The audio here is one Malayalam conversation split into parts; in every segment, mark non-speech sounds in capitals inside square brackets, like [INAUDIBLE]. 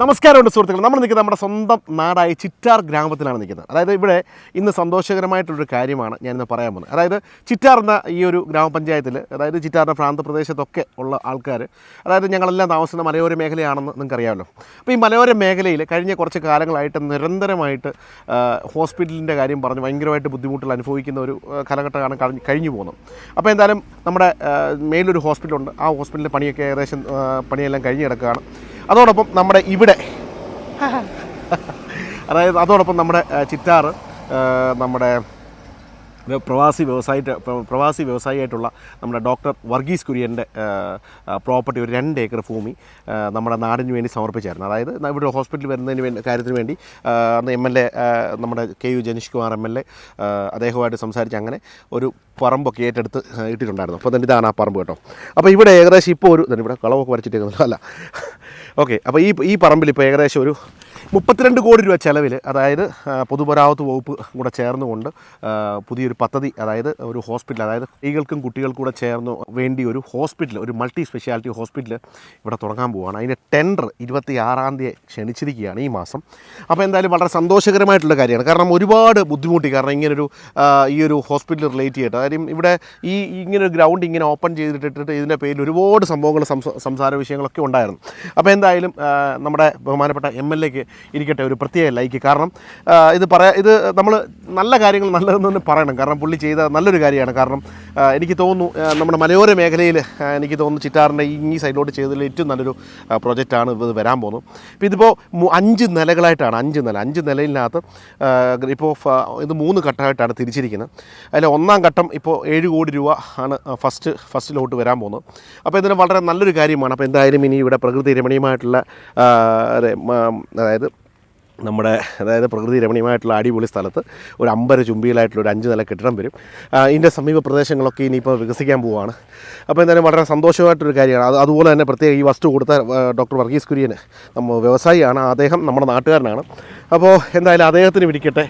നമസ്കാരമുണ്ട് സുഹൃത്തുക്കൾ നമ്മൾ നിൽക്കുന്നത് നമ്മുടെ സ്വന്തം നാടായ ചിറ്റാർ ഗ്രാമത്തിലാണ് നിൽക്കുന്നത്. അതായത് ഇവിടെ ഇന്ന് സന്തോഷകരമായിട്ടുള്ളൊരു കാര്യമാണ് ഞാനിന്ന് പറയാൻ പോകുന്നത്. അതായത് ചിറ്റാർ എന്ന ഈ ഒരു ഗ്രാമപഞ്ചായത്തിൽ അതായത് ചിറ്റാറിന്റെ പ്രാന്തപ്രദേശത്തൊക്കെ ഉള്ള ആൾക്കാർ അതായത് ഞങ്ങളെല്ലാം താമസിക്കുന്ന മലയോര മേഖലയാണെന്ന് നിങ്ങൾക്കറിയാമല്ലോ. അപ്പോൾ ഈ മലയോര മേഖലയിൽ കഴിഞ്ഞ കുറച്ച് കാലങ്ങളായിട്ട് നിരന്തരമായിട്ട് ഹോസ്പിറ്റലിന്റെ കാര്യം പറഞ്ഞ് ഭയങ്കരമായിട്ട് ബുദ്ധിമുട്ടുകൾ അനുഭവിക്കുന്ന ഒരു കാലഘട്ടമാണ് കഴിഞ്ഞ് കഴിഞ്ഞു പോകുന്നത്. അപ്പോൾ എന്തായാലും നമ്മുടെ മേലൊരു ഹോസ്പിറ്റലുണ്ട്. ആ ഹോസ്പിറ്റലിന്റെ പണിയൊക്കെ ഏകദേശം പണിയെല്ലാം കഴിഞ്ഞ് കിടക്കുകയാണ്. അതോടൊപ്പം നമ്മുടെ ഇവിടെ [LAUGHS] അതായത് അതോടൊപ്പം നമ്മുടെ ചിറ്റാറ് നമ്മുടെ പ്രവാസി വ്യവസായി പ്രവാസി വ്യവസായിയായിട്ടുള്ള നമ്മുടെ ഡോക്ടർ വർഗീസ് കുര്യന്റെ പ്രോപ്പർട്ടി ഒരു രണ്ട് ഏക്കർ ഭൂമി നമ്മുടെ നാടിന് വേണ്ടി സമർപ്പിച്ചായിരുന്നു. അതായത് ഇവിടെ ഹോസ്പിറ്റലിൽ വരുന്നതിന് വേണ്ടി കാര്യത്തിന് വേണ്ടി അന്ന് എം എൽ എ നമ്മുടെ K U Janeesh Kumar M L A അദ്ദേഹവുമായിട്ട് സംസാരിച്ച് അങ്ങനെ ഒരു പറമ്പൊക്കെ ഏറ്റെടുത്ത് ഇട്ടിട്ടുണ്ടായിരുന്നു. അപ്പോൾ തന്നെ ഇതാണ് ആ പറമ്പ് കേട്ടോ. അപ്പോൾ ഇവിടെ ഏകദേശം ഇപ്പോൾ ഒരു ഇവിടെ കളവൊക്കെ വരച്ചിട്ടേക്കുന്നു അല്ല. ഓക്കെ. അപ്പോൾ ഈ ഈ പറമ്പിൽ ഇപ്പോൾ ഏകദേശം ഒരു മുപ്പത്തിരണ്ട് കോടി രൂപ ചെലവിൽ അതായത് പൊതുമരാമത്ത് വകുപ്പ് കൂടെ ചേർന്നുകൊണ്ട് പുതിയൊരു പദ്ധതി അതായത് ഒരു ഹോസ്പിറ്റൽ അതായത് സ്ത്രീകൾക്കും കുട്ടികൾക്കും കൂടെ ചേർന്ന് വേണ്ടി ഒരു ഹോസ്പിറ്റൽ ഒരു മൾട്ടി സ്പെഷ്യാലിറ്റി ഹോസ്പിറ്റൽ ഇവിടെ തുടങ്ങാൻ പോവുകയാണ് അതിന്റെ ടെൻഡർ ഇരുപത്തി ആറാം തീയതി ക്ഷണിച്ചിരിക്കുകയാണ് ഈ മാസം. അപ്പോൾ എന്തായാലും വളരെ സന്തോഷകരമായിട്ടുള്ള കാര്യമാണ്. കാരണം ഒരുപാട് ബുദ്ധിമുട്ടി കാരണം ഇങ്ങനൊരു ഈ ഒരു ഹോസ്പിറ്റൽ റിലേറ്റ് ചെയ്തിട്ട് അതായത് ഇവിടെ ഈ ഇങ്ങനെ ഒരു ഗ്രൗണ്ട് ഇങ്ങനെ ഓപ്പൺ ചെയ്തിട്ടിട്ട് ഇതിന്റെ പേരിൽ ഒരുപാട് സംഭവങ്ങൾ സംസാര വിഷയങ്ങളൊക്കെ ഉണ്ടായിരുന്നു. അപ്പോൾ എന്തായാലും നമ്മുടെ ബഹുമാനപ്പെട്ട എം എൽ എക്ക് ഇരിക്കട്ടെ ഒരു പ്രത്യേക ലൈക്ക്. കാരണം ഇത് പറയാ ഇത് നമ്മൾ നല്ല കാര്യങ്ങൾ നല്ലതെന്ന് തന്നെ പറയണം. കാരണം പുള്ളി ചെയ്ത നല്ലൊരു കാര്യമാണ്. കാരണം എനിക്ക് തോന്നുന്നു നമ്മുടെ മലയോര മേഖലയിൽ എനിക്ക് തോന്നുന്നു ചിറ്റാറിന്റെ ഈ സൈഡിലോട്ട് ചെയ്തതിൽ ഏറ്റവും നല്ലൊരു പ്രൊജക്റ്റാണ് ഇത് വരാൻ പോകുന്നത്. അപ്പോൾ ഇതിപ്പോൾ അഞ്ച് നിലകളായിട്ടാണ് അഞ്ച് നില. അഞ്ച് നിലയിനകത്ത് ഇപ്പോൾ ഇത് മൂന്ന് ഘട്ടമായിട്ടാണ് തിരിച്ചിരിക്കുന്നത്. അതിൽ ഒന്നാം ഘട്ടം ഇപ്പോൾ ഏഴ് കോടി രൂപ ആണ് ഫസ്റ്റ് ഫസ്റ്റിലോട്ട് വരാൻ പോകുന്നത്. അപ്പോൾ ഇതിന് വളരെ നല്ലൊരു കാര്യമാണ്. അപ്പോൾ എന്തായാലും ഇനി ഇവിടെ പ്രകൃതി രമണീയമായിട്ടുള്ള അതെ, അതായത് നമ്മുടെ അതായത് പ്രകൃതി രമണീയമായിട്ടുള്ള അടിപൊളി സ്ഥലത്ത് ഒരു അമ്പര ചുംബിയിലായിട്ടുള്ള ഒരു അഞ്ച് നില കെട്ടിടം വരും. ഇതിന്റെ സമീപ പ്രദേശങ്ങളൊക്കെ ഇനിയിപ്പോൾ വികസിക്കാൻ പോവുകയാണ് അപ്പോൾ എന്തായാലും വളരെ സന്തോഷമായിട്ടൊരു കാര്യമാണ്. അത് അതുപോലെ തന്നെ പ്രത്യേക ഈ വസ്തു കൊടുത്ത ഡോക്ടർ വർഗീസ് കുര്യന് നമ്മൾ വ്യവസായിയാണ്. അദ്ദേഹം നമ്മുടെ നാട്ടുകാരനാണ്. അപ്പോൾ എന്തായാലും അദ്ദേഹത്തിന് പിടിക്കട്ടെ.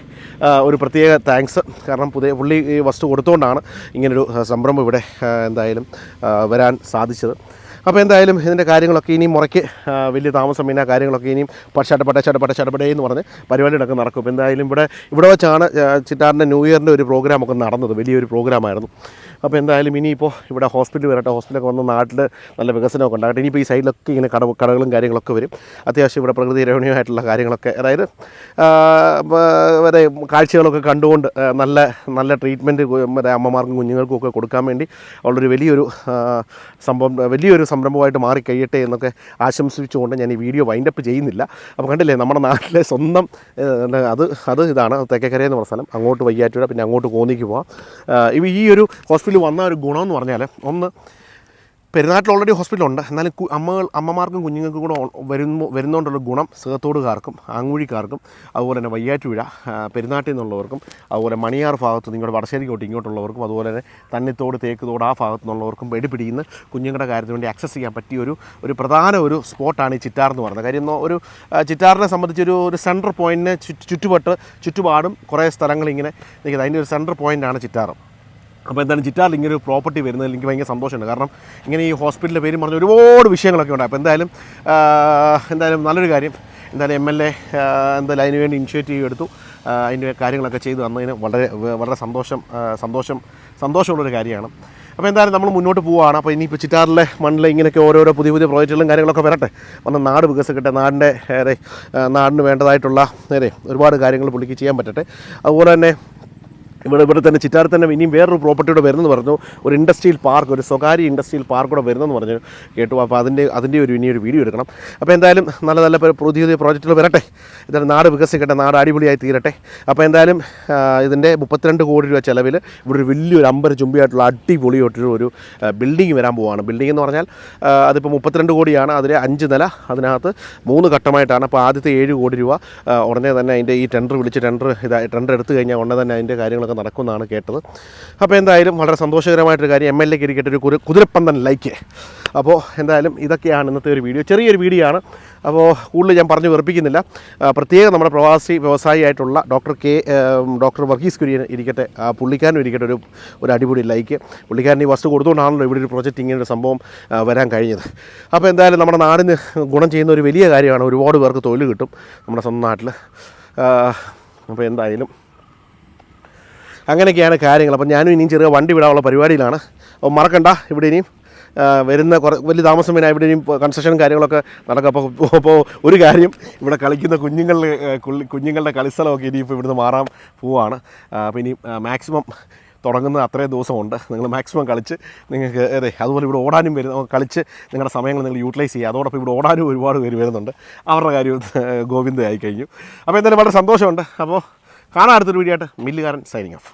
ഒരു പ്രത്യേക താങ്ക്സ് കാരണം പുതിയ പുള്ളി ഈ വസ്തു കൊടുത്തുകൊണ്ടാണ് ഇങ്ങനൊരു സംരംഭം ഇവിടെ എന്തായാലും വരാൻ സാധിച്ചത്. അപ്പോൾ എന്തായാലും ഇതിന്റെ കാര്യങ്ങളൊക്കെ ഇനിയും മുറയ്ക്ക് വലിയ താമസം പിന്നെ കാര്യങ്ങളൊക്കെ ഇനിയും പട്ട ചടപട ചടപടേ എന്ന് പറഞ്ഞ് പരിപാടികളൊക്കെ നടക്കും. അപ്പോൾ എന്തായാലും ഇവിടെ ഇവിടെ വെച്ചാണ് ചിറ്റാറിന്റെ ന്യൂ ഇയറിന്റെ ഒരു പ്രോഗ്രാമൊക്കെ നടന്നത്. വലിയൊരു പ്രോഗ്രാമായിരുന്നു. അപ്പോൾ എന്തായാലും ഇനിയിപ്പോൾ ഇവിടെ ഹോസ്പിറ്റൽ വരട്ടെ. ഹോസ്പിറ്റലൊക്കെ വന്ന് നാട്ടിൽ നല്ല വികസനമൊക്കെ ഉണ്ടാകട്ടെ. ഇനിയിപ്പോൾ ഈ സൈഡിലൊക്കെ ഇങ്ങനെ കട കടകളും കാര്യങ്ങളൊക്കെ വരും. അത്യാവശ്യം ഇവിടെ പ്രകൃതി രമണീയമായിട്ടുള്ള കാര്യങ്ങളൊക്കെ അതായത് വരെ കാഴ്ചകളൊക്കെ കണ്ടുകൊണ്ട് നല്ല നല്ല ട്രീറ്റ്മെന്റ് മറ്റേ അമ്മമാർക്കും കുഞ്ഞുങ്ങൾക്കും ഒക്കെ കൊടുക്കാൻ വേണ്ടി ഉള്ളൊരു വലിയൊരു സംഭവം വലിയൊരു സംരംഭമായിട്ട് മാറി കഴിയട്ടെ എന്നൊക്കെ ആശംസിച്ചുകൊണ്ട് ഞാൻ ഈ വീഡിയോ വൈൻഡപ്പ് ചെയ്യുന്നില്ല. അപ്പോൾ കണ്ടില്ലേ നമ്മുടെ നാട്ടിലെ സ്വന്തം അത് അത് ഇതാണ് തെക്കേക്കര എന്ന് പറഞ്ഞ സ്ഥലം. അങ്ങോട്ട് വയ്യാറ്റൂര പിന്നെ അങ്ങോട്ട് കോന്നിക്ക് പോവാം. ഈ ഒരു ഹോസ്പിറ്റലിൽ വന്ന ഒരു ഗുണമെന്ന് പറഞ്ഞാൽ ഒന്ന് പെരുന്നാട്ടിൽ ഓൾറെഡി ഹോസ്പിറ്റലുണ്ട് എന്നാലും അമ്മകൾ അമ്മമാർക്കും കുഞ്ഞുങ്ങൾക്കും കൂടെ വരുമ്പോൾ വരുന്നു വരുന്നതുകൊണ്ടുള്ള ഗുണം സേത്തോടുകാർക്കും ആങ്ങുഴിക്കാർക്കും അതുപോലെ തന്നെ വയ്യാറ്റുപുഴ പെരുന്നാട്ടിൽ നിന്നുള്ളവർക്കും അതുപോലെ മണിയാർ ഭാഗത്ത് നിങ്ങളുടെ വടശ്ശേരിക്കോട്ട് ഇങ്ങോട്ടുള്ളവർക്കും അതുപോലെ തന്നെ തന്നിത്തോട് തേക്കുതോട് ആ ഭാഗത്തു നിന്നുള്ളവർക്കും വെടിപിടിയുന്ന കുഞ്ഞുങ്ങളുടെ കാര്യത്തിന് വേണ്ടി ആക്സസ് ചെയ്യാൻ പറ്റിയ ഒരു ഒരു പ്രധാന ഒരു സ്പോട്ടാണ് ഈ ചിറ്റാർ എന്ന് പറയുന്നത്. കാര്യം ഒരു ചിറ്റാറിനെ സംബന്ധിച്ചൊരു ഒരു സെൻട്രൽ പോയിന്റിനെ ചുറ്റുപെട്ട് ചുറ്റുപാടും കുറേ സ്ഥലങ്ങൾ ഇങ്ങനെ നിൽക്കുന്നത്. അതിന്റെ ഒരു സെൻട്രൽ പോയിന്റാണ് ചിറ്റാറ്. അപ്പോൾ എന്താണ് ചിറ്റാറിൽ ഇങ്ങനെ ഒരു പ്രോപ്പർട്ടി വരുന്നതിൽ എനിക്ക് ഭയങ്കര സന്തോഷമുണ്ട്. കാരണം ഇങ്ങനെ ഈ ഹോസ്പിറ്റലിന്റെ പേര് പറഞ്ഞ ഒരുപാട് വിഷയങ്ങളൊക്കെ ഉണ്ട്. അപ്പോൾ എന്തായാലും എന്തായാലും നല്ലൊരു കാര്യം. എന്തായാലും എം എൽ എ എന്തായാലും അതിന് വേണ്ടി ഇനിഷ്യേറ്റീവ് എടുത്തു. അതിന്റെ കാര്യങ്ങളൊക്കെ ചെയ്തു വന്നതിന് വളരെ വളരെ സന്തോഷം സന്തോഷം സന്തോഷമുള്ളൊരു കാര്യമാണ്. അപ്പോൾ എന്തായാലും നമ്മൾ മുന്നോട്ട് പോവുകയാണ്. അപ്പോൾ ഇനിയിപ്പോൾ ചിറ്റാറിലെ മണ്ണിൽ ഇങ്ങനെയൊക്കെ ഓരോരോ പുതിയ പുതിയ പ്രോജക്റ്റുകളും കാര്യങ്ങളൊക്കെ വരട്ടെ. വന്ന് നാട് വികസിക്കട്ടെ നാടിന്റെ ഏറെ നാടിന് വേണ്ടതായിട്ടുള്ള നേരെ ഒരുപാട് കാര്യങ്ങൾ പുള്ളിക്ക് ചെയ്യാൻ പറ്റട്ടെ. അതുപോലെ തന്നെ ഇവിടെ ഇവിടെ തന്നെ ചിറ്റാറിൽ തന്നെ ഇനിയും വേറൊരു പ്രോപ്പർട്ടി കൂടെ വരുന്നെന്ന് പറഞ്ഞു. ഒരു ഇൻഡസ്ട്രിയൽ പാർക്ക് ഒരു സ്വകാര്യ ഇൻഡസ്ട്രിയൽ പാർക്ക് കൂടെ വരുന്നെന്ന് പറഞ്ഞു. കേട്ടു. അപ്പോൾ അതിന്റെ അതിന്റെ ഒരു ഇനിയൊരു വീഡിയോ എടുക്കണം. അപ്പോൾ എന്തായാലും നല്ല നല്ല പുതിയ പുതിയ പ്രോജക്റ്റുകൾ വരട്ടെ. എന്തായാലും നാട് വികസിക്കട്ടെ നാട് അടിപൊളിയായി തീരട്ടെ. അപ്പോൾ എന്തായാലും ഇതിന്റെ മുപ്പത്തിരണ്ട് കോടി രൂപ ചിലവിൽ ഇവിടെ ഒരു വലിയൊരു അമ്പര ചുംബിയായിട്ടുള്ള അടിപൊളിയായിട്ടൊരു ഒരു ബിൽഡിംഗ് വരാൻ പോവാണ്. ബിൽഡിംഗ് എന്ന് പറഞ്ഞാൽ അതിപ്പോൾ മുപ്പത്തിരണ്ട് കോടിയാണ്. അതിലെ അഞ്ച് നില അതിനകത്ത് മൂന്ന് ഘട്ടമായിട്ടാണ്. അപ്പോൾ ആദ്യത്തെ ഏഴ് കോടി രൂപ ഉടനെ തന്നെ അതിന്റെ ഈ ടെൻഡർ വിളിച്ച് ടെൻഡർ ഇതായി ടെൻഡർ എടുത്തു കഴിഞ്ഞാൽ ഉടനെ തന്നെ അതിന്റെ കാര്യങ്ങളൊക്കെ കാര്യങ്ങളൊക്കെ നടക്കുമെന്നാണ് കേട്ടത്. അപ്പോൾ എന്തായാലും വളരെ സന്തോഷകരമായിട്ടൊരു കാര്യം എം എൽ എക്ക് ഇരിക്കട്ടെ ഒരു കുതിര കുതിരപ്പന്തൻ ലൈക്ക്. അപ്പോൾ എന്തായാലും ഇതൊക്കെയാണ് ഇന്നത്തെ ഒരു വീഡിയോ. ചെറിയൊരു വീഡിയോ ആണ്. അപ്പോൾ കൂടുതൽ ഞാൻ പറഞ്ഞു വെറുപ്പിക്കുന്നില്ല. പ്രത്യേകം നമ്മുടെ പ്രവാസി വ്യവസായിയായിട്ടുള്ള doctor K doctor Varghese Kurian ഇരിക്കട്ടെ. പുള്ളിക്കാരനും ഇരിക്കട്ടെ ഒരു ഒരു അടിപൊളി ലൈക്ക്. പുള്ളിക്കാരൻ ഈ വസ്തു കൊടുത്തുകൊണ്ടാണല്ലോ ഇവിടെ ഒരു പ്രൊജക്റ്റ് ഇങ്ങനെ ഒരു സംഭവം വരാൻ കഴിഞ്ഞത്. അപ്പോൾ എന്തായാലും നമ്മുടെ നാടിന് ഗുണം ചെയ്യുന്ന ഒരു വലിയ കാര്യമാണ് ഒരുപാട് പേർക്ക് തൊഴിൽ കിട്ടും നമ്മുടെ സ്വന്തം നാട്ടിൽ അപ്പോൾ എന്തായാലും അങ്ങനെയൊക്കെയാണ് കാര്യങ്ങൾ. അപ്പം ഞാനും ഇനിയും ചെറിയ വണ്ടി വിടാനുള്ള പരിപാടിയിലാണ്. അപ്പോൾ മറക്കണ്ട ഇവിടെ ഇനിയും വരുന്ന കുറേ വലിയ താമസം വരാൻ ഇവിടെ ഇനിയും കാര്യങ്ങളൊക്കെ നടക്കും. അപ്പോൾ അപ്പോൾ ഒരു കാര്യം ഇവിടെ കളിക്കുന്ന കുഞ്ഞുങ്ങളുടെ കുഞ്ഞുങ്ങളുടെ കളിസ്ഥലമൊക്കെ ഇനിയിപ്പോൾ ഇവിടുന്ന് മാറാൻ പോവാണ്. അപ്പോൾ ഇനി മാക്സിമം തുടങ്ങുന്ന അത്രയും ദിവസമുണ്ട്. നിങ്ങൾ മാക്സിമം കളിച്ച് നിങ്ങൾക്ക് അതെ അതുപോലെ ഇവിടെ ഓടാനും വരുന്ന കളിച്ച് നിങ്ങളുടെ സമയങ്ങൾ നിങ്ങൾ യൂട്ടിലൈസ് ചെയ്യുക. അതോടൊപ്പം ഇവിടെ ഓടാനും ഒരുപാട് പേര് വരുന്നുണ്ട്. അവരുടെ കാര്യം ആയി കഴിഞ്ഞു. അപ്പോൾ എന്തായാലും വളരെ സന്തോഷമുണ്ട്. അപ്പോൾ കാണാൻ അടുത്തൊരു വീഡിയോ ആയിട്ട്. മില്ലുകാരൻ സൈനിങ് ഓഫ്